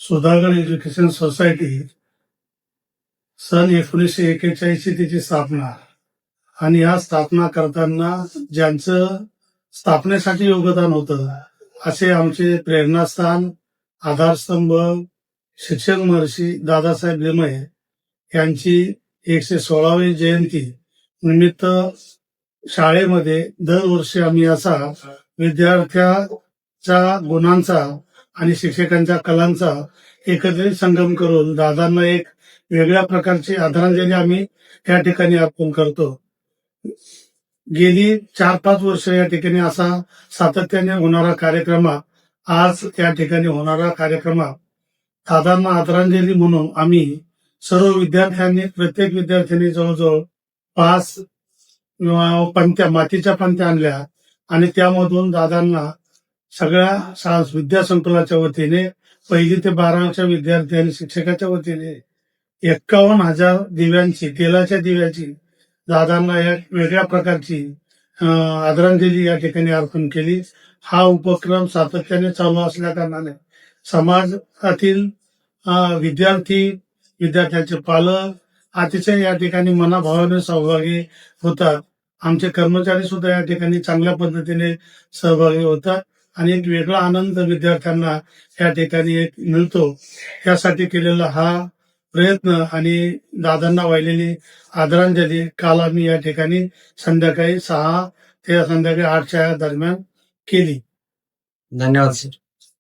Sudhagad education society सन एकोणीसशे एक्केचाळीसची तिची स्थापना. आणि या स्थापना करताना ज्यांचं स्थापनेसाठी योगदान होतं असे आमचे प्रेरणास्थान आधारस्तंभ शिक्षक महर्षी दादासाहेब लिमये यांची एकशे सोळावी जयंती निमित्त शाळेमध्ये दरवर्षी आम्ही असा विद्यार्थ्याच्या गुणांचा आणि शिक्षकांच्या कलांचा एकत्रित संगम करून दादांना एक वेगळ्या प्रकारची आदरांजली आम्ही या ठिकाणी अर्पण करतो. गेली चार पाच वर्ष या ठिकाणी असा सातत्याने होणारा कार्यक्रम आज या ठिकाणी होणारा कार्यक्रम दादांना आदरांजली म्हणून आम्ही सर्व विद्यार्थ्यांनी प्रत्येक विद्यार्थ्यांनी जवळजवळ पाच पंत्या मातीच्या पंत्या आणल्या आणि त्यामधून दादांना सगळ्या शा- विद्यासंकुलाच्या वतीने पहिली ते बारावीच्या विद्यार्थी आणि शिक्षकाच्या वतीने एक्कावन्न हजार दिव्यांची तेलाच्या दिव्याची दादांना एक वेगळ्या प्रकारची आदरांजली या ठिकाणी अर्पण केली. हा उपक्रम सातत्याने चालू असल्या कारणाने समाजातील विद्यार्थी विद्यार्थ्यांचे पालक अतिशय या ठिकाणी मनाभावाने सहभागी होतात. आमचे कर्मचारी सुद्धा या ठिकाणी चांगल्या पद्धतीने सहभागी होतात. आणि एक वेगळा आनंद विद्यार्थ्यांना या ठिकाणी एक मिळतो. यासाठी केलेला हा प्रयत्न आणि दादांना वाहिलेली आदरांजली काल आम्ही या ठिकाणी संध्याकाळी सहा ते संध्याकाळी आठच्या दरम्यान केली. धन्यवाद सर